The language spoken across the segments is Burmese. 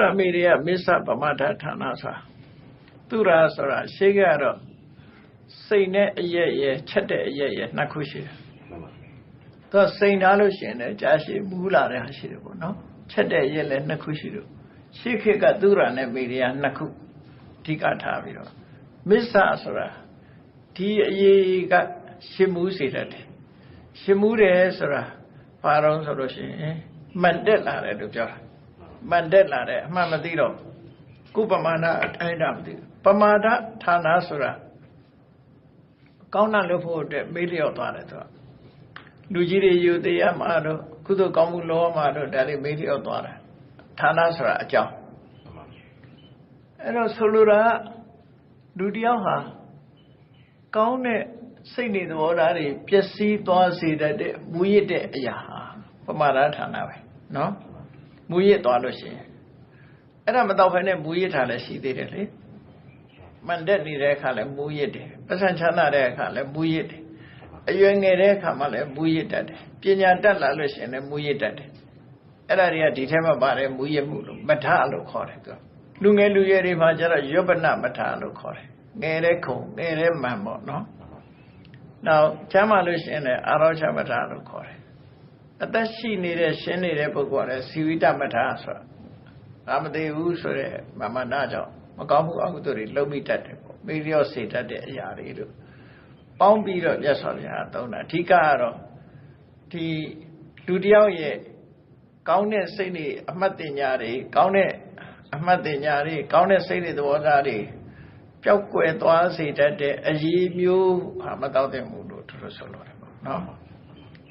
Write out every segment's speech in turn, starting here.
ရမေတွေကမစ္ဆပမထဌာနဆိုတာသူရာဆိုတာရှေးကတော့စိတ်နဲ့အရက်ရဲ့ချက်တဲ့အရက်ရဲ့နှစ်ခုရှိတယ်မှန်ပါသူကစိန်ထားလို့ရှိရင်လည်းကြာရှည်မူးလာတဲ့ဟာရှိတယ်ပေါ့နော်ချက်တဲ့ရက်လည်းနှစ်ခုရှိတယ်ရှေးခေတ်ကသူရာနဲ့မေတွေကနှစ်ခုအဓိကထားပြီးတော့မစ္ဆဆိုတာဒီအရေးကရှင်းမှုစေတတ်တယ်ရှင်းမှုတယ်ဆိုတာဘာတော့ဆိုလို့ရှိရင်မှန်တက်လာတယ်လို့ပြောတာ မှန်တက်လာတယ်အမှန်မသိတော့ကုပမာဏအတိုင်းတာမသိဘူးပမာဒဌာနဆိုတာကောင်းတာလုပ်ဖို့အတွက်မေးလျော့သွားတယ်သူကလူကြီးတွေယူတရားမှာတော့ကုသိုလ်ကောင်းမှုလောမှာတော့ဒါလေးမေးလျော့သွားတယ်ဌာနဆိုတာအကြောင်းမှန်ပါအဲ့တော့ဆိုလိုတာကလူတစ်ယောက်ဟာကောင်းတဲ့စိတ်နေသဘောထားတွေပျက်စီးသွားစေတတ်တဲ့မူရစ်တဲ့အရာဟာပမာဒဌာနပဲနော် မူရစ်သွားလို့ရှိရင်အဲ့ဒါမတော့ဖ ೇನೆ မူရစ်ထားလည်းရှိသေးတယ်လေမန်တက်နေတဲ့အခါလည်းမူရစ်တယ်ပတ်စံချမ်းသာတဲ့အခါလည်းမူရစ်တယ်အရွယ်ငယ်တဲ့အခါမှလည်းမူရစ်တတ်တယ်ပညာတက်လာလို့ရှိရင်လည်းမူရစ်တတ်တယ်အဲ့ဒါတွေကဒီထဲမှာပါတယ်မူရစ်မှုလို့မထလို့ခေါ်တယ်သူကလူငယ်လူရွယ်တွေမှာကျတော့ယောပနမထလို့ခေါ်တယ်ငယ်တဲ့ခုံငယ်တဲ့မှန်ပေါ့နော်နောက်ကျမ်းမာလို့ရှိရင်လည်းအာရောချမထလို့ခေါ်တယ် အသက်ရှိနေတဲ့ရှင်းနေတဲ့ပုဂ္ဂိုလ်ကလည်းဇီဝိတမထဆိုတာအာမသေးဘူးဆိုတဲ့မမနာကြောင့်မကောင်းမှုအကုသိုလ်တွေလုံမိတတ်တယ်ပေါ့မေလျော့စေတတ်တဲ့အရာတွေလို့ပေါင်းပြီးတော့မြတ်စွာဘုရားသုံးတာအဓိကကတော့ဒီလူတစ်ယောက်ရဲ့ကောင်းတဲ့စိတ်တွေအမှတ်တင်ညာတွေကောင်းတဲ့အမှတ်တင်ညာတွေကောင်းတဲ့စိတ်တွေသဘောထားတွေပျောက်ကွယ်သွားစေတတ်တဲ့အရေးမျိုးဟာမတော့တဲ့မှုလို့သူတို့ဆိုလို့တယ်ပေါ့နော်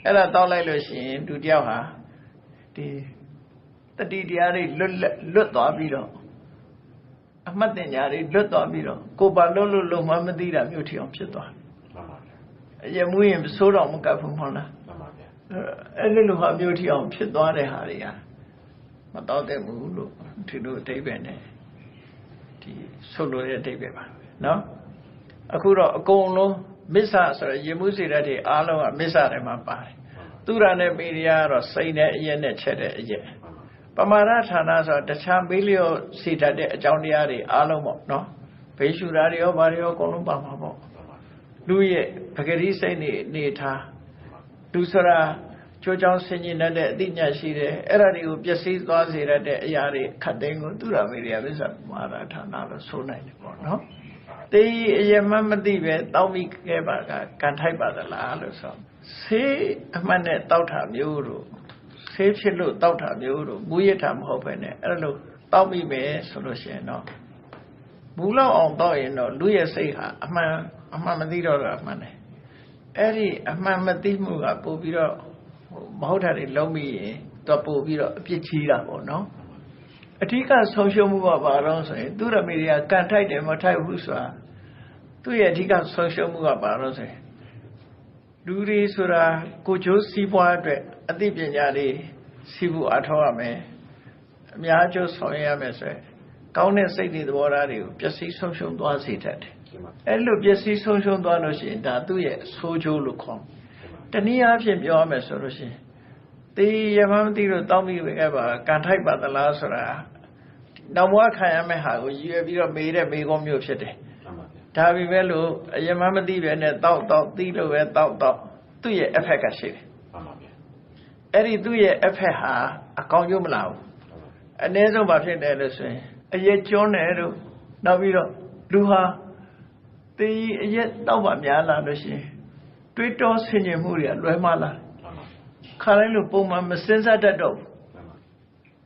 အဲ့ဒါတောက်လိုက်လို့ရှိရင်လူတစ်ယောက်ဟာဒီတတိတရားတွေလွတ်လပ်လွတ်သွားပြီးတော့အမှတ်တင်ညာတွေလွတ်သွားပြီးတော့ကိုယ်ပါလွတ်လွတ်လုံးမမသိတာမျိုးထီအောင်ဖြစ်သွားတယ်မှန်ပါဗျာအရင်မူရင်ဆိုးတော့မကပ်ဘူးမဟုတ်လားမှန်ပါဗျာအဲ့ဒီလိုဟာမျိုးထီအောင်ဖြစ်သွားတဲ့ဟာတွေကမတော့တဲ့ဘူးလို့ဒီလိုအဓိပ္ပာယ်နဲ့ဒီဆိုလိုတဲ့အဓိပ္ပာယ်ပါနော်အခုတော့အကုန်လုံး မစ္ဆဆိုရရေမှုစေတတ်တွေအားလုံးကမစ္ဆတွေမှာပါတယ်သူရနဲ့ပေရိယာကတော့စိတ်နဲ့အရက်နဲ့ချက်တဲ့အရက်ပမာရဌာနဆိုတော့တခြားမေးလျော့စေတတ်တဲ့အကြောင်းတရားတွေအားလုံးပေါ့နော်ဘေးရှူတာတွေရောဘာတွေရောအကုန်လုံးပါမှာပေါ့လူရဲ့ပဂရိစိတ်နေနေထားလူစရာကြိုးချောင်းဆင်ញင်တတ်တဲ့အသိဉာဏ်ရှိတယ်အဲ့ဒါတွေကိုပျက်စီးသွားစေတတ်တဲ့အရာတွေခတ်သိမ်းကိုသူရမေရိယဝိသမာရဌာနလို့ဆိုနိုင်တယ်ပေါ့နော် တေးအယမမသိပဲတောင်းပြီးခဲ့ပါကကန်ထိုက်ပါသလားလို့ဆိုဆေးအမှတ်နဲ့တောက်တာမျိုးတို့ဆေးဖြစ်လို့တောက်တာမျိုးတို့မူရတာမဟုတ်ပဲနဲ့အဲ့လိုတောက်ပြီးပဲဆိုလို့ရှိရင်တော့ဘူးလောက်အောင်တော့ရင်တော့လူရဲ့စိတ်ဟာအမှန်အမှန်မသိတော့တာအမှန်တယ်အဲ့ဒီအမှန်မသိမှုကပို့ပြီးတော့ဟိုမဟုတ်တာတွေလုံးပြီးရင်တော့ပို့ပြီးတော့အပြစ်ကြီးတာပေါ့နော်အဓိကဆုံးရှုံးမှုကဘာတော့ဆိုရင်သူရမေတွေကကန်ထိုက်တယ်မထိုက်ဘူးဆိုတာ သူ့ရဲ့အဓိကဆုံးရှုံးမှုကဘာတော့ဆိုရင်လူတွေဆိုတာကိုချိုးစီးပွားအတွက်အသိပညာတွေစီးဖို့အထောက်ရမယ်အများကျိုးဆောင်ရွက်ရမယ်ဆိုရင်ကောင်းတဲ့စိတ်တွေသဘောထားတွေကိုပျက်စီးဆုံးရှုံးသွားစေတတ်တယ်ရှင်းပါ။အဲ့လိုပျက်စီးဆုံးရှုံးသွားလို့ရှိရင်ဒါသူ့ရဲ့ဆိုးကျိုးလို့ခေါ်တယ်။တနည်းအားဖြင့်ပြောရမယ်ဆိုလို့ရှိရင်တေးရမမသိလို့တောင်းပြီးခဲ့ပါကန်ထိုက်ပါသလားဆိုတာနောက်ဘဝခံရမယ့်ဟာကိုရည်ရွယ်ပြီးတော့မေးတဲ့မေးခွန်းမျိုးဖြစ်တယ်မှန်ပါဗျာ။ ဒါပေမဲ့လို့အယမမသိပဲနဲ့တောက်တောက်သိလို့ပဲတောက်တောက်သူ့ရဲ့ effect ကရှိတယ်မှန်ပါဗျာ။အဲ့ဒီသူ့ရဲ့ effect ဟာအကောင်းကျိုးမလာဘူး။အနည်းဆုံးဘာဖြစ်တယ်လို့ဆိုရင်အရက်ကျွန်းတယ်တို့နောက်ပြီးတော့လူဟာတေးအရက်တောက်ပါများလာလို့ရှိရင်တွေးတောဆင်ခြင်မှုတွေကလွဲမှားလာတယ်မှန်ပါခါတိုင်းလိုပုံမှန်မစင်စားတတ်တော့ဘူးမှန်ပါ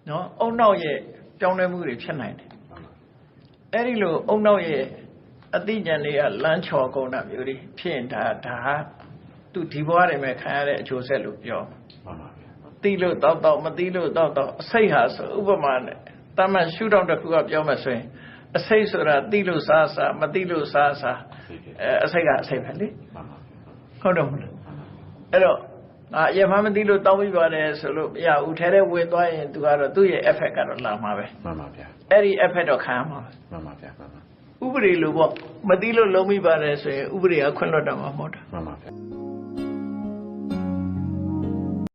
နော်အုံနောက်ရဲ့ပြောင်းလဲမှုတွေဖြစ်နိုင်တယ်မှန်ပါအဲ့ဒီလိုအုံနောက်ရဲ့ အသိဉာဏ်တွေကလမ်းချော်ကုန်တာမျိုးတွေဖြစ်ရင်ဒါဒါဟာသူဒီဘဝတွေမှာခံရတဲ့အကျိုးဆက်လို့ပြောမှန်ပါဗျာသိလို့တောက်တောက်မသိလို့တောက်တောက်အစိတ်ဟာဆိုဥပမာနဲ့တမန်ရှုထောင့်တစ်ခုကပြောမှဆိုရင်အစိတ်ဆိုတာသိလို့စားစားမသိလို့စားစားသိတယ်အဲအစိတ်ကအစိတ်ပဲလေမှန်ပါဟုတ်တော့မလားအဲ့တော့ငါအရင်မှမသိလို့တောက်ပြီးပါတယ်ဆိုလို့မရဘူးထဲထဲဝင်သွားရင်သူကတော့သူ့ရဲ့ effect ကတော့လာမှာပဲမှန်ပါဗျာအဲ့ဒီ effect တော့ခံရမှာမှန်ပါဗျာမှန်ပါပဲ ဥပဒေလိုပေါ့မသိလို့လုံးမိပါတယ်ဆိုရင်ဥပဒေကခွင့်လွှတ်တော့မှာမဟုတ်တာမှန်ပါဗျာ